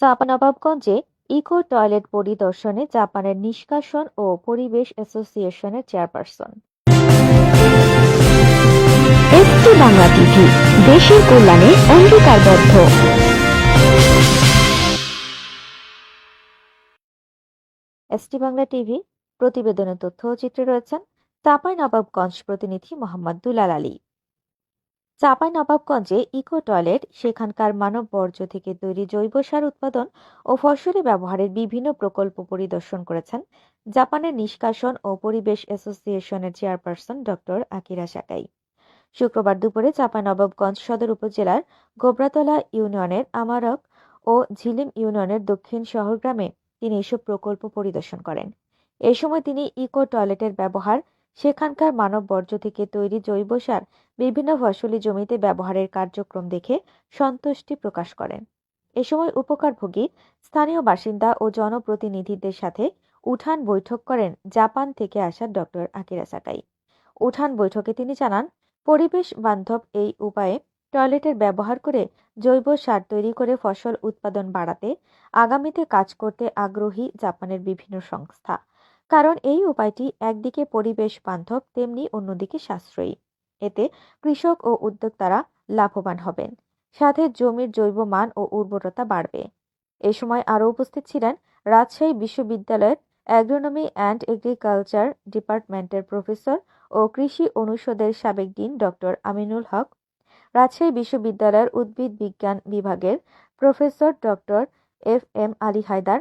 চাঁপানবাবগঞ্জে eco toilet পরিদর্শনে জাপানের নিষ্কাশন ও পরিবেশ অ্যাসোসিয়েশনের চেয়ারপারসন। এসটি বাংলা টিভি দেশের কল্যাণে অঙ্গীকারবদ্ধ। এসটি বাংলা টিভি প্রতিবেদনের তথ্য ও চিত্রে রয়েছেন চাঁপাইনবাবগঞ্জ প্রতিনিধি মোহাম্মদ দুলাল আলী। চাঁপাইনবাবগঞ্জে ইকো টয়লেট, সেখানকার মানব বর্জ্য থেকে তৈরি জৈব সার উৎপাদন ও ফসলে ব্যবহারের বিভিন্ন প্রকল্প পরিদর্শন করেছেন জাপানের নিষ্কাশন ও পরিবেশ অ্যাসোসিয়েশনের চেয়ারপারসন ডক্টর আকিরা সাকাই। শুক্রবার দুপুরে চাঁপাইনবাবগঞ্জ সদর উপজেলার গোবরাতলা ইউনিয়নের আমারক ও ঝিলিম ইউনিয়নের দক্ষিণ শহর গ্রামে তিনি এসব প্রকল্প পরিদর্শন করেন। এ সময় তিনি ইকো টয়লেটের ব্যবহার সেখানকার মানব বর্জ্য থেকে তৈরি জৈব সার বিভিন্ন ফসলি জমিতে ব্যবহারের কার্যক্রম দেখে সন্তুষ্টি প্রকাশ করেন। এ সময় উপকারভোগী, স্থানীয় বাসিন্দা ও জনপ্রতিনিধিদের সাথে উঠান বৈঠক করেন জাপান থেকে আসা ডক্টর আকিরা সাকাই। উঠান বৈঠকে তিনি জানান, পরিবেশ বান্ধব এই উপায়ে টয়লেটের ব্যবহার করে জৈব সার তৈরি করে ফসল উৎপাদন বাড়াতে আগামীতে কাজ করতে আগ্রহী জাপানের বিভিন্ন সংস্থা। কারণ এই উপায়টি একদিকে পরিবেশ বান্ধব, তেমনি অন্যদিকে সাশ্রয়ী। এতে কৃষক ও উদ্যোক্তারা লাভবান হবেন। সাথে জমির জৈব মান ও উর্বরতা বাড়বে। এ সময় আরও উপস্থিত ছিলেন রাজশাহী বিশ্ববিদ্যালয়ের অ্যাগ্রোনমি অ্যান্ড এগ্রিকালচার ডিপার্টমেন্টের প্রফেসর ও কৃষি অনুষদের সাবেক ডিন ডক্টর আমিনুল হক, রাজশাহী বিশ্ববিদ্যালয়ের উদ্ভিদ বিজ্ঞান বিভাগের professor doctor F M Ali Haider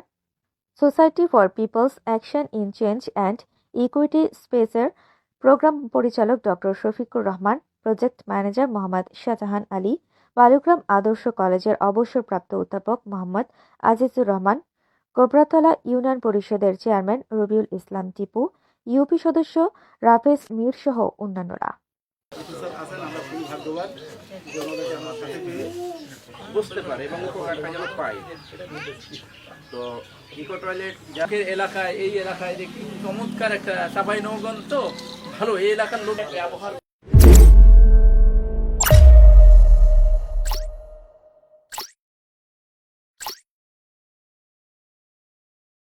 society for people's action in change and equity স্পেসের প্রোগ্রাম পরিচালক doctor Shafiqur Rahman project manager Mohammad Shahjahan Ali Balugram আদর্শ কলেজের অবসরপ্রাপ্ত অধ্যাপক মোহাম্মদ আজিজুর রহমান কোবরাতলা ইউনিয়ন পরিষদের চেয়ারম্যান রবিউল ইসলাম টিপু ইউপি সদস্য রাফেজ মীর সহ অন্যান্যরা। বুঝতে পারে এবং উপকারটা যেন পায়। তো ইকো টয়লেট যাকে এলাকায়, এই এলাকায় দেখি, চমৎকার একটা সাফাই নৌগন তো, ভালো, এই এলাকার লোক ব্যবহার